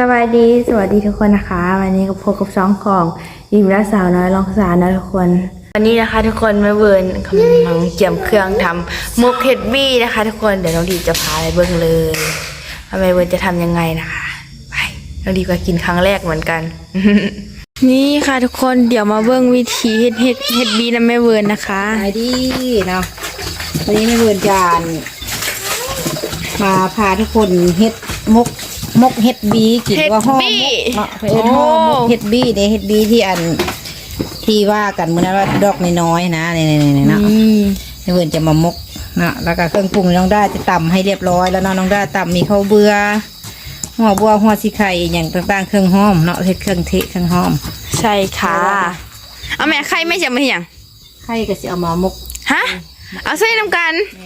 สวัสดีสวัสดีทุกคนนะคะ วันนี้ก็พบกับช่องของยิมและสาวน้อยลองสารนะทุกคน วันนี้นะคะทุกคนแม่เวิร์นกำลังเกี่ยมเครื่องทำมุกเห็ดบี้นะคะ ทุกคนเดี๋ยวน้องดีจะพาไปเบิ่งเลยว่าแม่เวิร์นจะทำยังไงนะคะไปน้องดีก็กินครั้งแรกเหมือนกัน นี่ค่ะทุกคนเดี๋ยวมาเบิ่งวิธีเห็ดเห็ดเห็ดบี้นะแม่เวิร์นนะคะขายดีเนาะวันนี้แม่เวิร์นจานมาพาทุกคนเฮ็ดมก มกเฮ็ดบีกินว่าห่อเฮ็ดบี้มกเนาะเอิ้นห่อมกเฮ็ดบีเด้เฮ็ดบีที่อันที่ว่ากันมื้อนั้นว่าดอกน้อยๆนะนี่ๆๆเนาะนี่แม่เวิร์นจะมามกเนาะแล้วก็เครื่องปรุงน้องได้จะตำให้เรียบร้อยแล้วเนาะน้องได้ตำมีข้าวเบื่อหัวบัวหัวสีไข่อย่างต่างๆเครื่องหอมเนาะเฮ็ดเครื่องเทะเครื่องหอม ใช่ค่ะ เอาแม่ใครไม่จะมาอย่างไข่ก็สิเอามามกฮะเอาใส่น้ำกันแม่น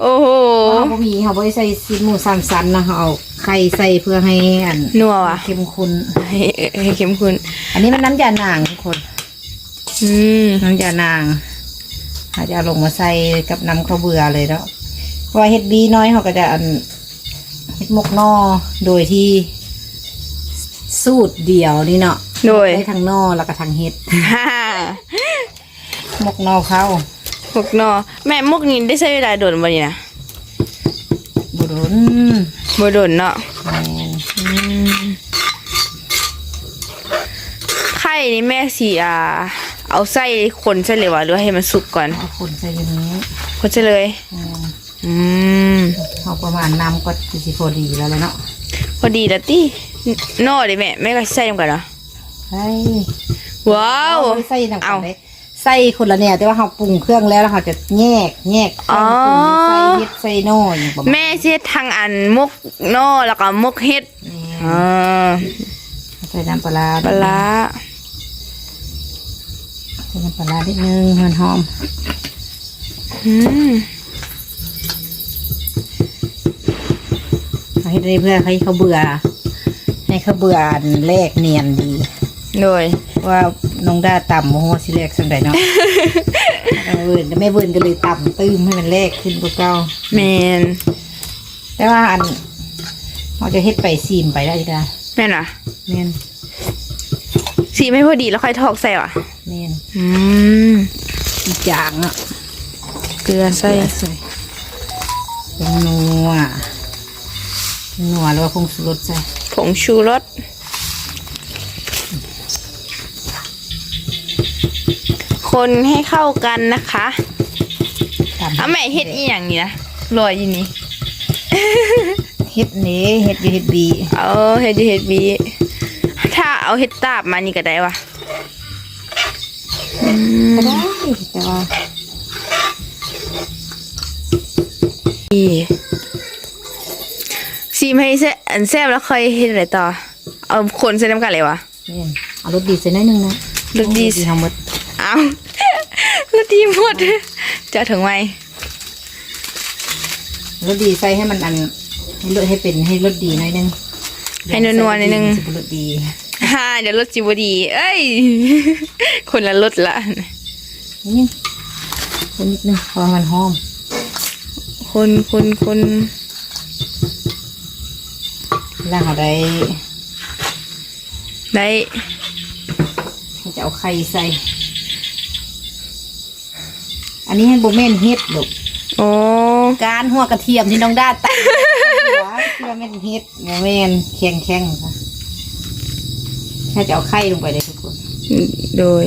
โอ้โหเขาบ่มีเขาบ่ได้ใส่ซีหมูสามสันนะเขาเอาไข่ใส่เพื่อให้อันนัวว่ะเข้มข้นให้ให้เข้มข้นอันนี้มันน้ำยานางทุกคน อืมน้ำยานางอาจจะเอาลงมาใส่กับน้ำข้าวเบื่อเลยแล้วเพราะว่าเฮ็ดบีน้อยเขาก็จะอันเฮ็ดหมกนอโดยที่สูตรเดียวนี่เนาะโดยได้ทั้งนอแล้วก็ทั้งเฮ็ดฮ่าหมกนอเข้า หกหนอแม่มุกนี้ได้ใช้เวลาโดนบ่นี่นะบุรุนบ่โดนเนาะแม่นอืมไข่นี่แม่สิอ่า เอาไส้คนใช่เลยวะหรือว่าให้มันสุกก่อนเอาคนใส่อย่างนี้คนใช่เลยแม่นอืมเอาประมาณน้ำก็สิพอดีแล้วแหละเนาะพอดีแล้วตินอดิแม่แม่ก็ใส่ลงกันเนาะใช่ว้าวเอใส่น้ำเอากันเลย ใส่คนละเนี่ยแต่ว่าเราปรุงเครื่องแล้วแล้วเราจะแยกแยกเครื่องปรุงอ๋อใส่เฮ็ดใส่โน่อย่างประมาณแม่สิเฮ็ดทางอันมุกนอแล้วก็มุกเฮ็ดนี้อ่าใส่น้ำปลาร้าปลาร้าใส่น้ำปลาร้านิดนึงมันหอมอืมเอาเฮ็ดได้เพื่อให้เขาเบื่อ ให้เขาเบื่ออันแรกเนียนดีโดย ว่าน้องด้าต่ำโมโหสิแรกสังใดเนาะแม่เวิร์นแม่เวิร์นก็เลยต่ำตื้มให้มันแรกขึ้นกว่าเก่าแมนแต่ว่าอันเราจะเฮ็ดไปซีมไปได้จ้ะแม่นอะแม่นสีไม่พอดีแล้วค่อยทอกใส่ว่ะแม่นอืมอีกอย่างอะเกลือใส่ใส่เป็นนัวนัวแล้วก็คงสุรสใส่ผงชูรส คนให้เข้ากันนะคะตามเอาแม่เฮ็ดอีหยังนี่นะลอยอยู่นี่ เฮ็ดนี้เฮ็ดอยูเฮ็ดบีเอาเฮ็ดอยู่เฮ็ดบีถ้าเอาเฮ็ดตาบมานี่ก็ได้วะก็ได้แต่ว่าอีซีมให้แซ่อันแซ่บแล้วค่อยเฮ็ดอะไรต่อ เอาคนใส่น้ำกันเลยวะเนี่ยเอารสดีใส่หน่อยหนึงนะรสดีทั้งหมดเอาแล้วดีหมดจะถึงไหมรสดีใส่ให้มันอันให้รสให้เป็นให้รสดีหน่อยหนึงให้นัวๆนิดนึงสิบ่รสดีฮ่าเดี๋ยวรถจิบดี เอ้ย คนละรถละนี่คนนิดนึงพอมันหอม คนคนคนแล้วเราได้ ได้จะเอาไข่ใส่ อันนี้ให้โบเมนเฮ็ดลูกโอ้การหัวกระเทียมที่น้องด้าตั้งหัวเชื่อแม่นเฮ็ดโมเมนแข็งแข็งๆค่ะถ้าจะเอาไข่ลงไปเลยทุกคน โดย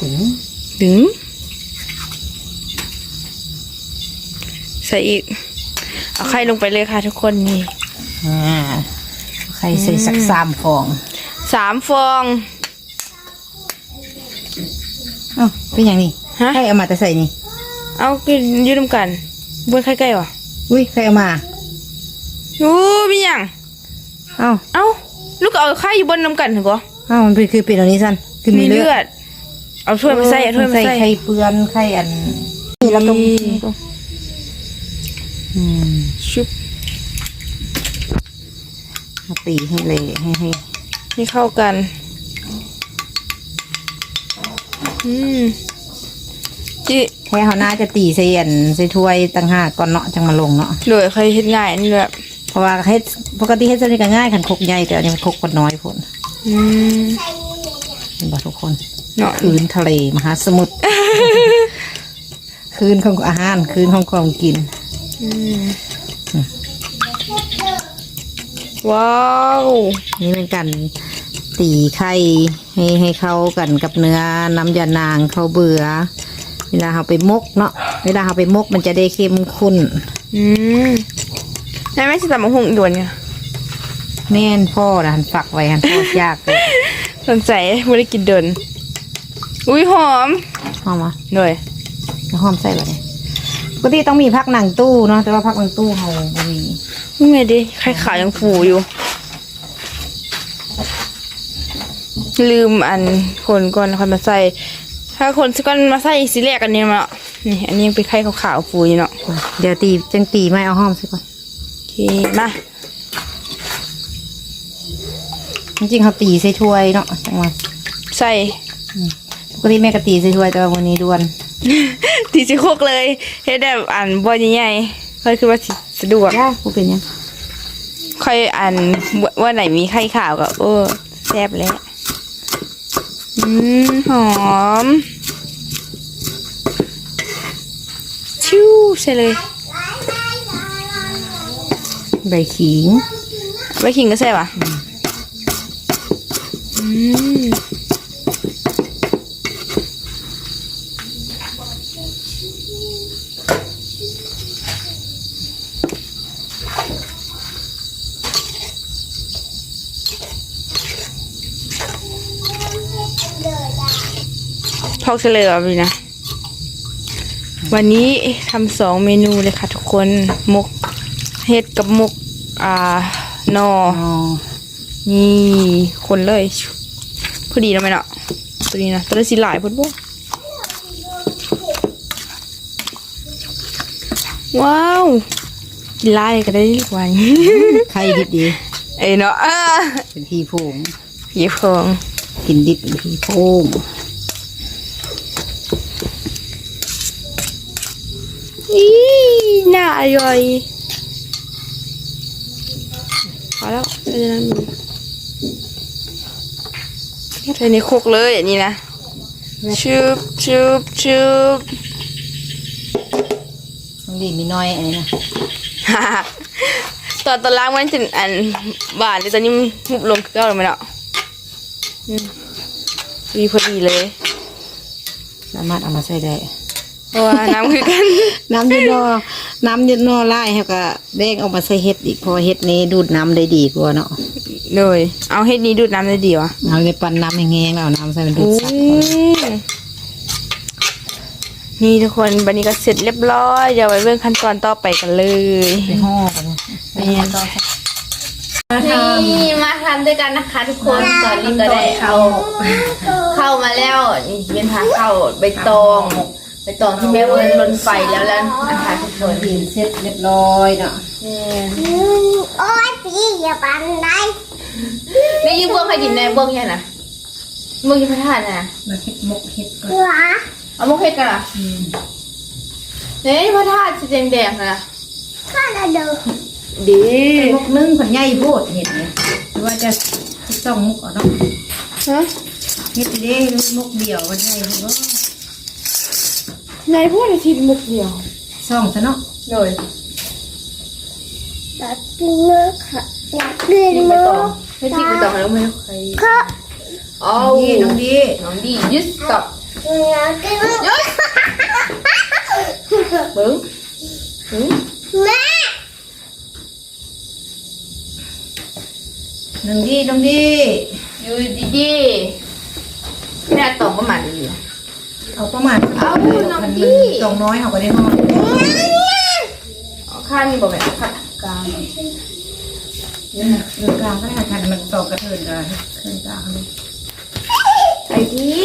ถึงถึงใส่อีก เอาไข่ลงไปเลยค่ะทุกคนนี่อ่าไข่ใส่สักสามฟองสามฟอง เอ้าเป็นอย่างนี้ฮะ ไข่เอามาแต่ใส่นี่ เอากินอยืดน้ำกันบนไข่ไก่วะอุ้ยไข่เอามาโอ้มีหยังเอ้าเอ้าลูกก็เอาไข่อยู่บนน้ำกันเหรอเอ้ามันเป็นคือเป็นอันนี้สั้นคือมีมีเลืเลืออดดเอาถ้วยมาใส่เอาถ้วยมาใส่ ไข่เปื้อนไข่อันนี่แล้วก็นี่ อืม ชุบ มาตีให้เละให้ให้ให้เข้ากัน อืมจิแค่เขาน่าจะตีใส่อันใส่ถ้วยต่างหากก่อนเนาะจังมาลงเนาะโดยเคยเฮ็ดง่ายนี่แหละเพราะว่าเฮ็ดปกติเฮ็ดสนิทก็ง่ายคันครกใหญ่แต่อันนี้มันครกก็น้อยพุ่นอืมเห็นบ่ทุกคนเนาะคืนทะเลมหาสมุทรคืนของอาหารคืนของของกิน อืม ว้าวนี่เป็นการตีไข่ให้ให้เข้ากันกับเนื้อน้ำยานางเข้าวเบื่อเวลาเราไปมกเนาะเวลาเราไปมกมันจะได้เข้มข้นอืมแม่แม่สิตำมะฮุงอีกด่วนเนี่ยแม่นพ่อนะหันฝักไว้หันพ่อยากเลยสนใจไม่ได้กินเดินอุ้ยหอมหอมอะหน่อยหอมใส่แบบนี้ปกติต้องมีพักหนังตู้เนาะแต่ว่าพักหนังตู้เราบ่มี นี่ไงดิไข่ขาวยังฟูอยู่ ลืมอันคนก่อนค่อยมาใส่ ถ้าคนสก่อนมาใส่อีกสิแรกอันนี้มาเนาะนี่อันนี้ยังเป็นไข่ขาวๆฟูอยู่เนาะเดี๋ยวตีจังตีไม่เอาหอมสิก่อนโอเคมาจริงๆเขาตีใส่ถ้วยเนาะจังหวะใส่ปกติแม่ก็ตีใส่ถ้วยแต่ว่าวันนี้ด่วนทีสิโคกเลยเฮ็ดแบบอันบ่ใหญ่ๆค่อยคือว่าสิ สะดวกย่ากูเป็นยังค่อยอันว่าว่าไหนมีไข่ขาวก็เออแซ่บเลยอืมหอม ชิวใช่เลย ใบขิงไว้ขิงก็แซ่บอะอืม ทอกเฉลยอะพี่นะ วันนี้ทำสองเมนูเลยค่ะทุกคนมกเห็ดกับมกอ่านออ๋อนี่คนเลย พอดีแล้วไหมเนาะพอดีนะแตอนสีหลายพุ่นบ่ว้าวกินไล่ก็ได้ทุกวันไข่ดิบดี เอ้ยเนาะอ่าเป็นพีโพงหยิบของกินดิบเป็นพีโพง อี น่าอร่อยพอแล้วใส่ในนั้นดูใส่ในโครกเลยอันนี้นะชุบชุบชุบมันดีมีน้อยอันนี้นะตอนตอนล้างมันจะอันบาดเลยตอนนี้มันหุบลงเกลือเลยไหมเนาะอืมดีพอดีเลยสามารถเอามาใส่ได้เพราะว่าน้ำคือกัน น้ำยืดนอ น้ำยืดนอไล่เขาก็แบ่งเอามาใส่เห็ดอีกเพราะว่าเห็ดนี้ดูดน้ำได้ดีกว่าเนาะเลย เอาเฮ็ดนี้ดูดน้ำได้ดีวะเอาไปปั่นน้ำแห้งๆแล้วเอาน้ำใส่มันดูดอู้ซับก่อนนี่ทุกคนบันนี้ก็เสร็จเรียบร้อยเดี๋ยวไปเรื่องขั้นตอนต่อไปกันเลยไปห่อกันนะนี่นี่มาทำด้วยกันนะคะ ทุกคนตอนนี้ก็ได้เอา เข้ามาแล้วนี่เป็นทางเข้าใบตอง ใบตองที่แม่เวิร์นลนไฟแล้วแล้วนะคะทุกคนกินเสร็จเรียบร้อยเนาะโอ้ยพี่อย่าปันได้นี่ยืมเบื้องใครกินแน่เบื้องยังนะเบื้องยี่พระธาตุนะมาเห็ดมกเห็ดก่อนหัวเอามกเฮ็ดกันเหรอเนี่ยพระธาตุสีแดงๆนะข้าเราดูดีมกนึ่งผันใหญ่โพดเห็ดเนี่ยหรือว่าจะต้องมุกเอาเนาะฮะเห็ดเด้มกเดี่ยวผันใหญ่หรือ ว่านายพูดทีมุกเดียวซ่องซะเนาะโดยอยากกินมือค่ะอยากกินจิกไปมือต่อให้จิกไปต่อแล้วไม่ใครข้าเอาดีน้องดีน้องดียึดกับอยากกินมือยึดเบิ้งหืมแม่น้องดีน้องดีอยู่ดีๆแม่ตอบประมาณนี้ เอาประมาณเอาน้องดีตองน้อยเขาก็ได้ห่อเอาข้างนี้บอกแบบข้างกลางเดือกลางก็ได้ค่ะมันตอกกระเทินกันเทินกลางเลยไอ้ที่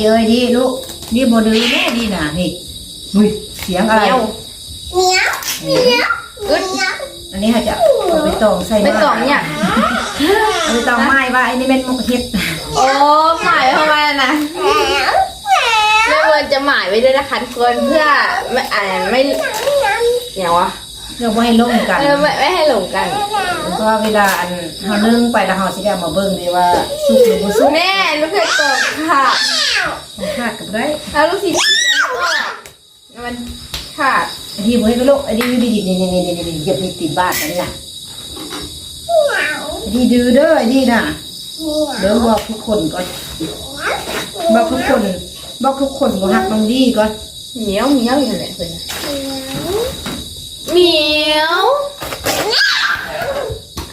เยอะดีลูกดีบดื้อแม่ดีน่ะนี่อุ้ยเสียงอะไรเนี้ยวเหนียวเหนียวอึดเหนียวอันนี้เขาจะเอาไปตองใส่ไปต่อเนี่ยเอาไปตองไม้ว่าไอ้นี่เป็นมกเห็ดโอ้หมายเข้ามานะ เว้ยคนจะหมายไว้ด้วยนะคะทุกคนเพื่อไม่อ่าไม่อย่างวะเพื่อบ่ให้ลงกัน เออไม่ไม่ให้หลงกันเพราะว่าเวลาอันเฮานึ่งไปแล้วเฮาสิได้เอามาเบิ่งเลยว่าสุกหรือบ่สุกแม่ลูกเคยตกค่ะขาดกับได้แล้วลูกศิษย์มันขาดไอ้ที่บ่ให้ก็ลูกไอ้ที่อยู่ดีๆนี่ๆๆๆเหยียบนี่ติดบ้านอันนี้น่ะไอ้ที่ดื้อเด้อไอ้ที่น่ะเดี๋ยวบอกทุกคนก่อนบอกทุกคน บอกทุกคนบ่ฮักน้องดีก่อนเหนียวเหนียวอยู่ไหนเพื่อนเหนียว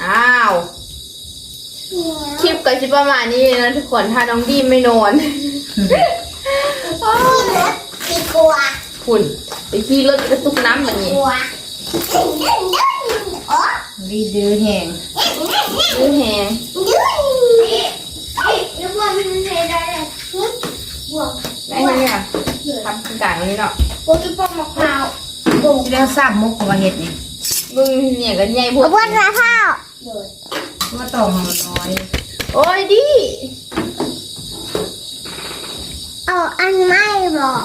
อ้าวคลิปก็จะประมาณนี้เลยนะทุกคนถ้าน้องดีไม่นอนดีกว่าคุณไปขี่รถกระตุกน้ำแบบนี้กว่าอ๋อดีดื้อแหงดูแหงแล้วมันเป็นอะไรบวก ได้ไหมเนี่ยทำต่างๆนี้เนาะบวกที่ปอกมะพร้าวสิได้ซ้ำมุกของว่าเฮ็ดนี่มึงเนี่ยก็ใหญ่พวบกวกมะพร้าวเพราะว่าต่อมันน้อย โอ้ยดิเอาอันไม่บอก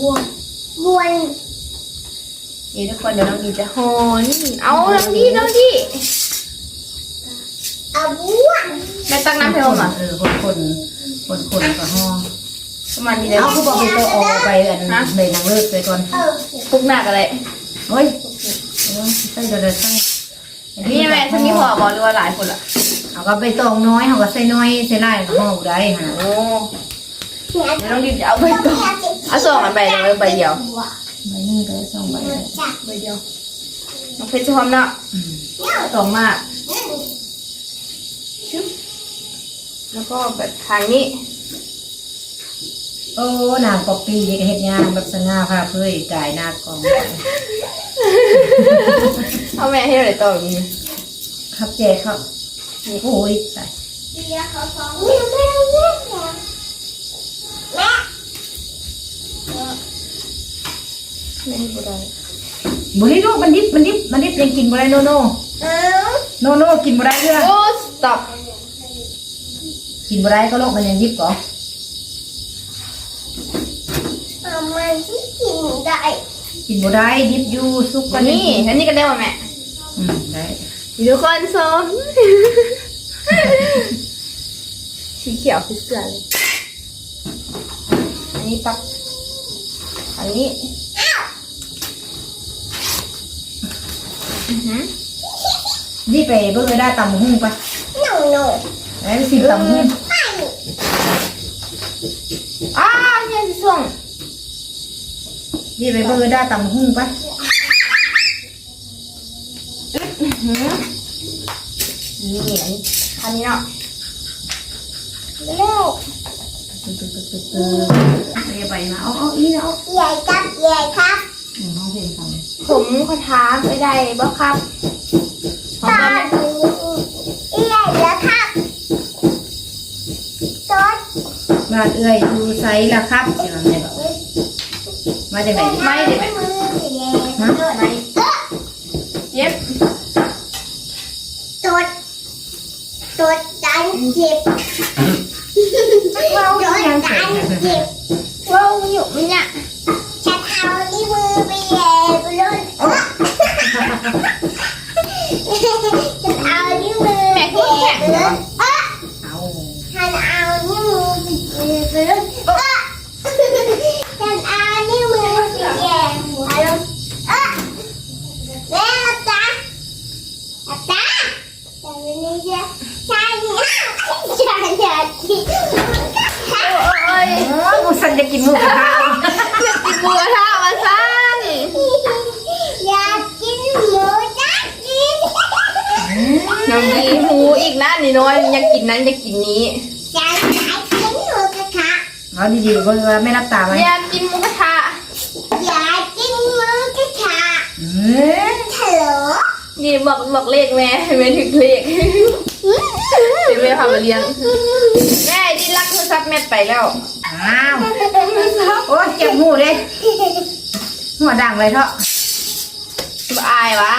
บวกบวกเดี๋ยวทุกคนเดี๋ยวน้องดีจะโหนเอาน้องดีน้องดีเอาบวกแม่ตักน้ำให้ผมอะเออคนคน คนคนๆกับห้องประมาณนี้เลยเอาคือบอกไปตัวออกไปอันเลยนางเลิกไปก่อนเออพวกหนักอะไรเฮ้ยเออใส่เดี๋ยวเดี๋ยวใส่นี่แม่ท่านนี้พอบอกหรือว่าหลายคนละเอาก็ไปตองน้อยเอาก็ใส่น้อยใส่ไล่กับห้องได้ฮะโอ้เดี๋ยวน้องดีจะเอาไปก่อนเอาสองอันไปเลยใบเดียวใบหนึงก็ได้สองใบได้ใบเดียวน้องเพชรจะพร้อมเนาะอืมสองมากชึบ แล้วก็แบบทางนี้ โอ้นางป๊อปปี้เฮ็ดงานแบบสง่าพาเพื่อยกายหน้ากอง เอาแม่ให้อะไรต่อแบบนี้ครับแจกครับนี่โอ้ยตายเบียร์เขาสองแม่แม่แม่แม่ไม่ให้กูได้บุรีลูกมันดิบมันดิบมันดิบยังกินบ่ได้โนโนเออโนโนกินบ่ได้เด้อโอ้สต็อป กินบ่ได้ก็โลกมันยังดิบก่อเอามันที่กินได้กินบ่ได้ดิบอยู่สุกก็วันนี้อันนี้ก็ได้ป่ะแม่อืมได้ทุกคนส้มสีเขียวคือเสือเลยอันนี้ปัก อันนี้อือหือนี่ไปเบิ่งเลยได้ตำหุ้งไป หนูหนู แล้วสิตำหุ้งไม่อ้าวเนี่ยสิส่งนี่ไปเบิ่งเลยได้ตำหุ้งไปอื้อหือนี่อันนี้อันนี้เนาะแล้วตึ๊ดตึ๊ดตึ๊ดตึ๊ดตึ๊ดเรียไปมาเอาเอาอีนะเอาใหญ่ครับใหญ่ครับอืมห้องเพลงทำผมขอถามไปได้บ่ครับขอตาตอน ใหญ่แล้วครับ ซอสบ้านเอื้อยดูไซส์ละครับสิว่าแม่บอกมาจากไหนดิไม่ได้ไหมมือสีแดงฮะไม่เย็บซอสซอสดันเจ็บซอสดันเจ็บ ว้าวอยู่มันเนี่ย ฉันเอาที่มือไปแย่ไปเลยฉันเอาที่มือไปแย่ไปเลยเอ๊ะ เอา ฉันเอาที่มือไปแย่ไปเลยเอ๊ะฉันเอาที่มือไปแย่ไปเลยเอ๊ะแม่รับจ้ารับจ้าแต่ไม่ได้ใช่ใช่เนี่ยใช่ใช่ที่ โอ้ย เออกูสั่นจะกินหมูกระทะ อยากกินบัวท่ามาสั้น อยากกินหมูจ้ากิน น้องดีหูอีกนะนี่น้อยอยากกินนั้นอยากกินนี้ อยากกินหมูกระทะ เอาดีๆเบิ่งว่าไม่รับตาไหมอยากกินหมูกระทะอยากกินหมูกระทะเอ้ยฮัลโหลนี่บอกบอกเลขแม่แม่ถึงเลขเดี๋ยวแม่พามาเลี้ยงแม่ดีรักโทรศัพท์แม่ไปแล้วอ้าวโอ้ยเจ็บหูเลยหัวดังเลยเถอะบ่อายวะ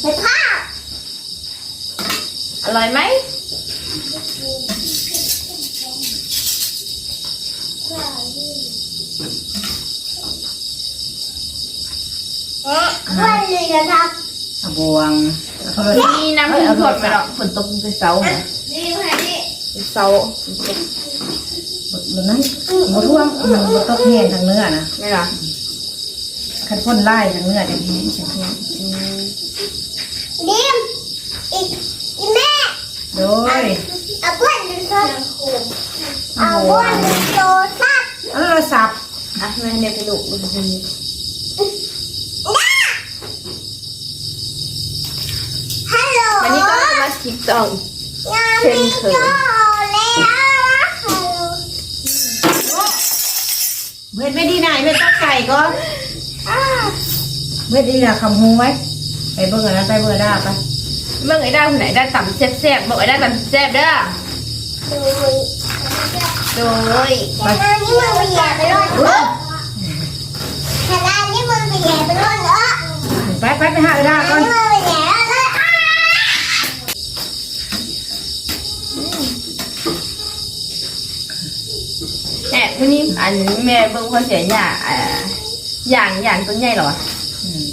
ไปพ่ออร่อยไหม เออว่าเลยนะครับสะบวงนี่น้ำฝนงถไปหรอกฝนตกไปเสาเนี่ยนี่ค่นี่ไปเสาร์ดนั้นบดท่วมมันบดตกแห้งทางเนื้อนะไม่ล่ะขันพ่นไล่ทางเนื้อจะดีใช่ไหมดิมอีกอีแม่ โดยเอาบ้วนดูโทรเอาบ้วนดูโทรศัพท์เอาโทรศัพท์อะแม่เนี่ยไปดูดูตรงนี้ฮัลโหลวันนี้ก็จะมาคลิปต่ออีกงานมีโจแล้วฮัลโหลเบ็ดไม่ดีไหนเบ็ดตักไก่ก็อ้าเบ็ดดีนะคำหูไว้ไปเบิ่งอันนั้นไปเบิ่งด้าไป เมื่อไอ้ได้คนไหนได้ต่ำแซ่บๆบอกไอ้ได้ต่ำแซ่บเด้อดูโดยขนาดนี้มึงไปแย่ไปรอดเออขนาดนี้มึงไปแย่ไปรอดเออไปไปไปหาด้าขก่อนาดนนี้มึงไปแย่แล้วอ้าแอบวันนี้อันแม่เบิ่งพอเสียหยาอ่าอย่างอย่างต้นใหญ่เหรอวะอืม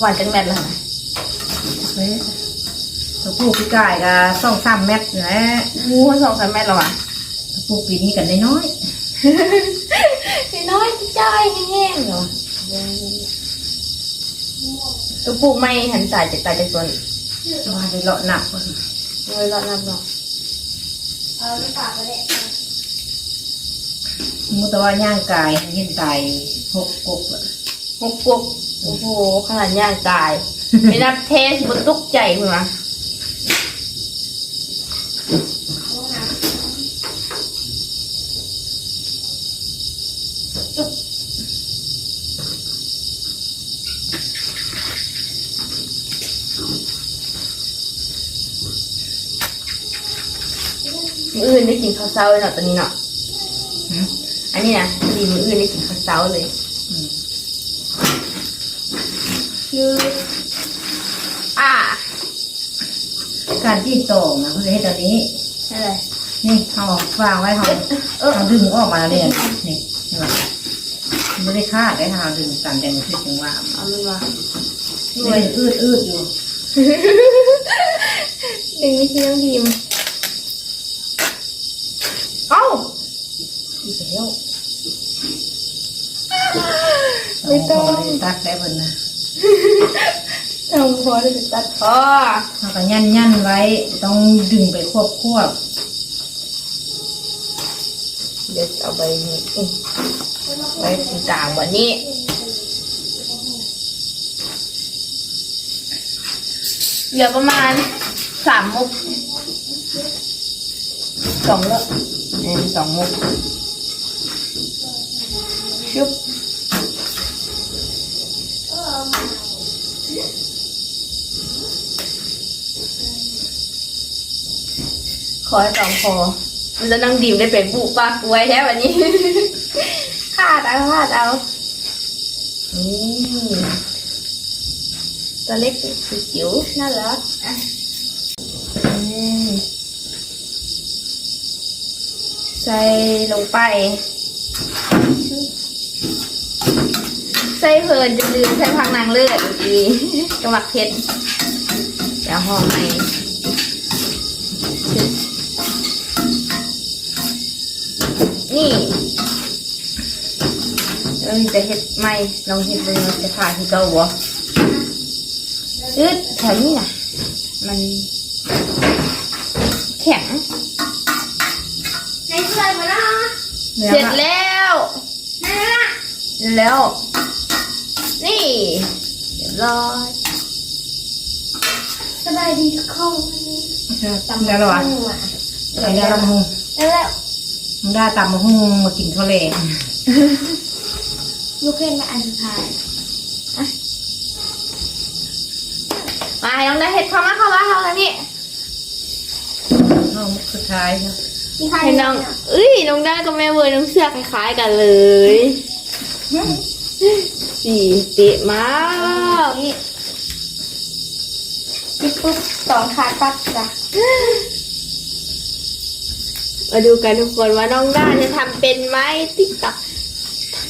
หวานจังแม่นเลยนะเฮ้ย ตัวผู้พี่กายก็สองสามเม็ดอยู่แหล้วงูสองสามแม่นเหรอวะตัวผู้ปีนี้กันน้อยน้อยจ้อยแห้งๆเหรอตัวปลูกไม่หันจ่ายจากตายจากตัวนี้ๆว่าได้เลาะหนักกว่าเลยรอดนับเนาะเอาลูกปากไปเลยมูแต่ว่าย่างกายเห็นตายหกกบอะหกกบโอ้โหขนาดย่างกายไม่นับเทสบนตุกใจมึงวะ มืออื่นได้กินข้าวเช้าเลยเนาะตอนนี้เนาะหืมอันนี้นะดีมืออื่นได้กินข้าวเช้าเลยอืมคืออ่าการที่โตนะเขาจะให้ตอนนี้อะไรนี่เขาวางไว้เขาเขาดึงออกมาเนี่ยนี่เห็นไหมไม่ได้คาดได้ทางดึงตามแดงคือถึงว่าเอามันมาด้วยอืดอืดอยู่หนึ่งนี่คือน้องดีมเอ้า อีกแล้วไม่ต้องตัดได้บนนะทำพอจะตัดพอเขาก็ยันยันไว้ ต้องดึงไปควบควบเดี๋ยวเอาใบนี้อื้อไว้ตรงกลางวันนี้เหลือประมาณสามมุกสองมุกนี่สองมุก ชุบขอให้สองพอมันจะนั่งดิมได้เป็นบุปากไว้แท้วันนี้คาดเอาคาดเอานี่ตัวเล็กสีจิ๋วน่ารักอะอืมใส่ลงไป ส่เพลินจะลืมใส่พังนางเลือดอีกทีกระหมักเพชรเดี๋ยวห่อให้นี่แล้วมันจะเห็ดไหมลองเห็ดเลยมันจะผ่าที่เก่าบ่อึดแถวนี้น่ะมันแข็งในช่วยมาเนาะๆเสร็จแล้วนั่นน่ะแล้วนี่ เรียบร้อยสบายดีทุกคนตำแล้วหรอวะหัวใส่ได้ละมงแล้วแล้วมึงได้ตำมะฮุ่งมากินข้าวแรงลูกเล่นมาอันสุดท้ายมาน้องได้เห็ดเข้ามาเข้ามาเข้ามานี่ห้องสุดท้ายครับมีใครเห็นน้องเอ้ยน้องได้กับแม่เวอร์น้องเสื้อคล้ายๆกันเลย สีเป๊ะมากนี่ปุ๊บสองขาตัดจ้ะมาดูกันทุกคนว่าน้องด้าจะทำเป็นไหมติ๊กตัก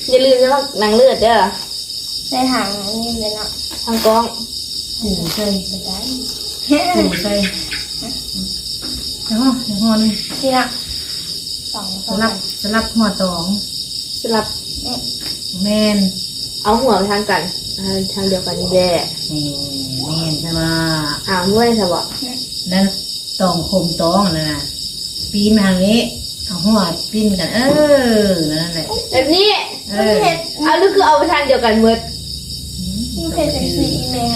อย่าลืมนะว่านางเลือดเด้อใส่หางนี่เลยเนาะทางกล้องหูใส่จะได้หูใส่แล้วห่อแล้วห่อนึงที่ละสองสสลับสลับหัวตองสลับ แมน เอาหัวไปทางกันอ่าทางเดียวกันนี่แหละนี่แมนใช่ไหมอ่าเมื่อยสบะนั่นตองคมตองนั่นน่ะปีนมาทางนี้เอาหัวปีนกัน เออนั่นแหละ แบบนี้เอมันอเผ็ดเอาลูกคือเอาไปทางเดียวกันเมื่อมันเผ็ดเป็นสีแมง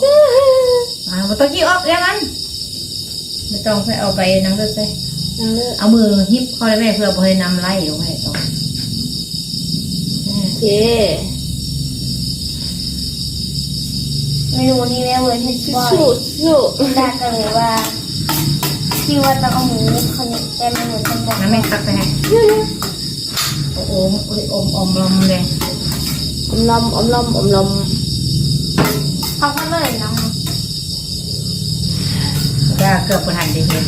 โอ้โหอ่าบ่ต้องกี้ออกแล้วมันไม่ต้องไปเอาไปน้ำเลือดใส่นางเลือดเอามือหิบเข้าได้ไหมเพื่อบ่ให้น้ำไหลลงให้ตองเออโอเค เมนูนี้แม่เวิร์นเห็ดบ่อยสู้สู้ดาก็เลยว่าที่ว่าต้องเอาหมูคนนี้แต่ไม่เหมือนกันบอกน้ำแม่ตักไปให้โอ้โหโอ้ยอมอมลมเลยอมลมอมลมอมลมเขาก็เลยเนาะก็เกือบประทันได้เห็น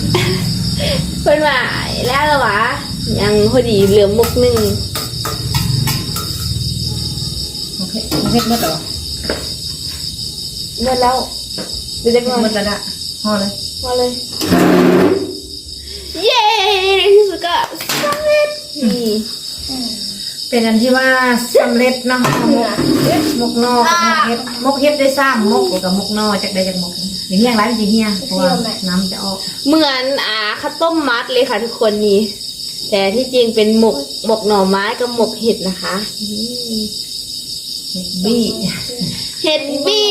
เพื่อนว่าแล้วเหรอวะยังพอดีเหลือมุกหนึ่งโอเคโอเคเมื่อต่อ เมื่อแล้ว เดี๋ยวจะงอนเมื่อจะละห่อเลยมาเลย เย้ในที่สุดก็สำเร็จนี่เป็นอันที่ว่าสำเร็จเนาะมกมกนอกมกเฮ็ดมกเฮ็ดได้ซ้ำมกกับมกนอกจากได้จากมกอย่างเงี้ยร้านจริงเฮียเพราะว่าน้ำจะออก เหมือนอ่าข้าวต้มมัดเลยค่ะทุกคนนี่แต่ที่จริงเป็นหมกหมกหน่อไม้กับหมกเห็ดนะคะอืมเฮ็ดบี้ เห็ดบี้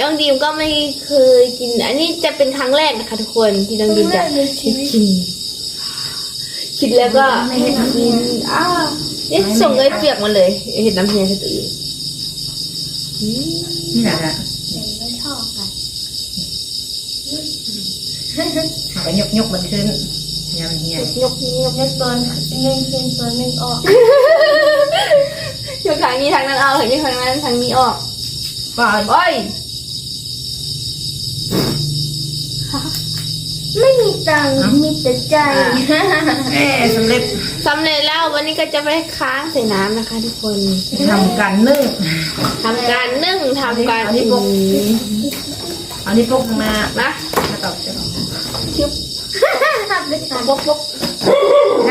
น้องดีมก็ไม่เคยกิน อันนี้จะเป็นครั้งแรกนะคะทุกคนที่น้องดีมจะได้กินคิดแล้วก็ไม่เห็นกินอ้าวนี่ส่งเลยเปียกมาเลย เห็ดน้ำเฮียสตูอีอืมนี่แหละค่ะไม่ชอบกันเอาไปยกยกมันขึ้นยำเฮียยกนี้ยกยกตัวหนึ่งขึ้นตัวหนึ่งออกยกทางนี้ทางนั้นเอายกทางนั้นทางนี้ออก ก็โอ้ยไม่มีตังค์มีแต่ใจเอ๊สำเร็จสำเร็จแล้ววันนี้ก็จะไปค้างใส่น้ำนะคะทุกคนทำการนึ่งทำการนึ่งทำการอันนี้พวกอันนี้พวกมานะถ้าตอบจะชิบทำด้วยกันบกบกท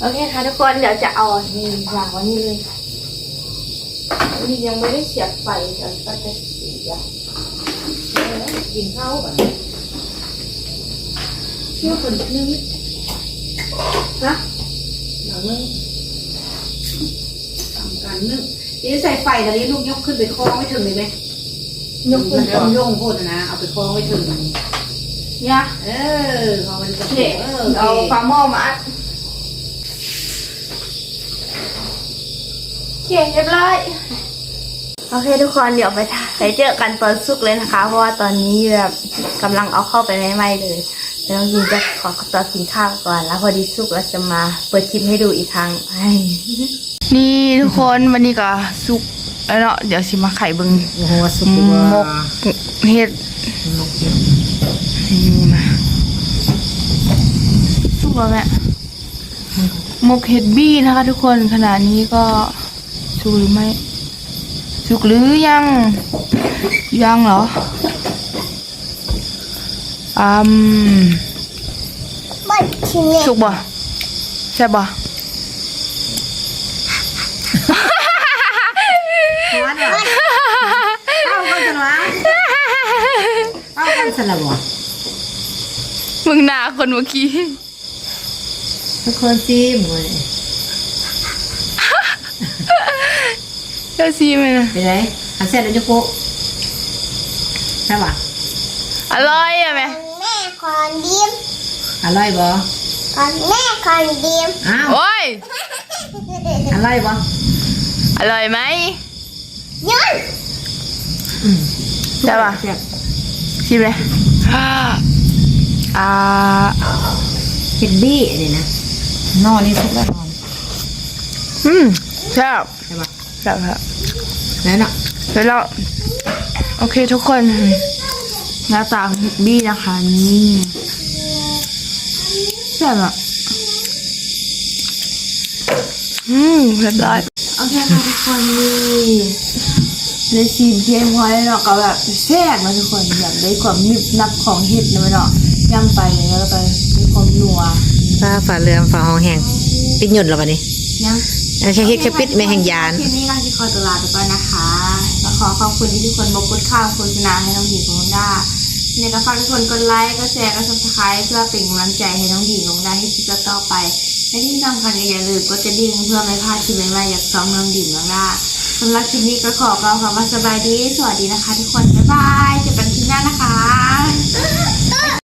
โอเคค่ะทุกคนเดี๋ยวจะเอานี่วางไว้นี่เลย นี่ยังไม่ได้เสียบไฟเดี๋ยวก็จะเสียบำกินข้าวก่อนเชื่อคนนึงนะเดี๋ยวนึ่งทำการนึ่งนี่ใส่ไฟตอนนี้ลูกยกขึ้นไปคล้องไว้ถึงเลยไหมยกขึ้นมันก่อนโยงโคตรนะ เอาไปคล้องไว้ถึงเนี่ยเออเขามันจะโอเคเออเอาฝาหม้อมาอัด โอเคเรียบร้อยโอเคทุกคนเดี๋ยวไปถ่ายไปเจอกันตอนสุกเลยนะคะ เพราะว่าตอนนี้แบบกำลังเอาเข้าไปไม่ไหม้เลยเดี๋ยวน้องยินจะขอตัวกินข้าวก่อน แล้วพอดีสุกแล้วจะมาเปิดคลิปให้ดูอีกครั้งนี่ทุกคนวันนี้ก็สุกแล้วเนาะเดี๋ยวสิมาไข่บึงโอ้โหสุดมยอดกเห็ดมกเห็ดนี่มาสุกแล้วแม่หมกเห็ดบี้นะคะ ทุกคนขณะนี้ก็ สุกหรือไม่ สุกหรือยัง ยังเหรออืมบัดชิ้นเนี่ยสุกบ่ใช่บบ่ร้อนเหรอเข้ากันสนวะเข้ากันสลับวะมึงหนาคนเมื่อกี้ทุกคนซีมเลย จ้าซีไหมนะเป็นไรอันเสร็จแล้วจะโป๊ะใช่ปะอร่อยอะแม่แม่คอนดิมอร่อยบ่คอนแม่คอนดิมอ้าวโอ้ยอร่อยบ่อร่อยไหมยันอืมใช่ปะแซ่บชิมเลยอ่าเห็ดบี้อันนี้นะนอนี่สุกแล้วนอนอืมแซ่บใช่ปะ แซ่บครับแล้วเนาะแล้วเราโอเคทุกคนหน้าตาบี้นะคะนี่แซ่บอะอืมเรียบร้อยโอเคค่ะทุกคนนี่ในซีนเพียงพอแล้วเนาะก็แบบแซ่บนะทุกคนแบบได้ความนึบนับของเห็ดนะเนาะย่ำไปแล้วก็มีความนัวฟ้าฝาเรือมฝาห้องแห้งปิดหยุดแล้ววันนี้ยัง อันใช้เฮ็ดแค่ปิดไม่แห่งยาน คลิปนี้ก็ที่ขอตัวลาไปก่อนนะคะแล้วขอขอบคุณที่ทุกคนบอกกดข้าวโฆษณาให้น้องดีของน้องด้าเนี่ยก็ฝากทุกคนกดไลค์ก็แชร์ก็ซับสไครต์เพื่อเป็นกำลังใจให้น้องดีของน้องด้าให้คลิปต่อๆไป และที่สำคัญอย่าลืมกดกระดิ่งเพื่อไม่พลาดคลิปใหม่ๆจากสองน้องดีน้องด้าสำหรับคลิปนี้ก็ขอกล่าวคำว่าสบายดี สวัสดีนะคะ ทุกคน บ๊ายบายเจอกันคลิปหน้านะคะ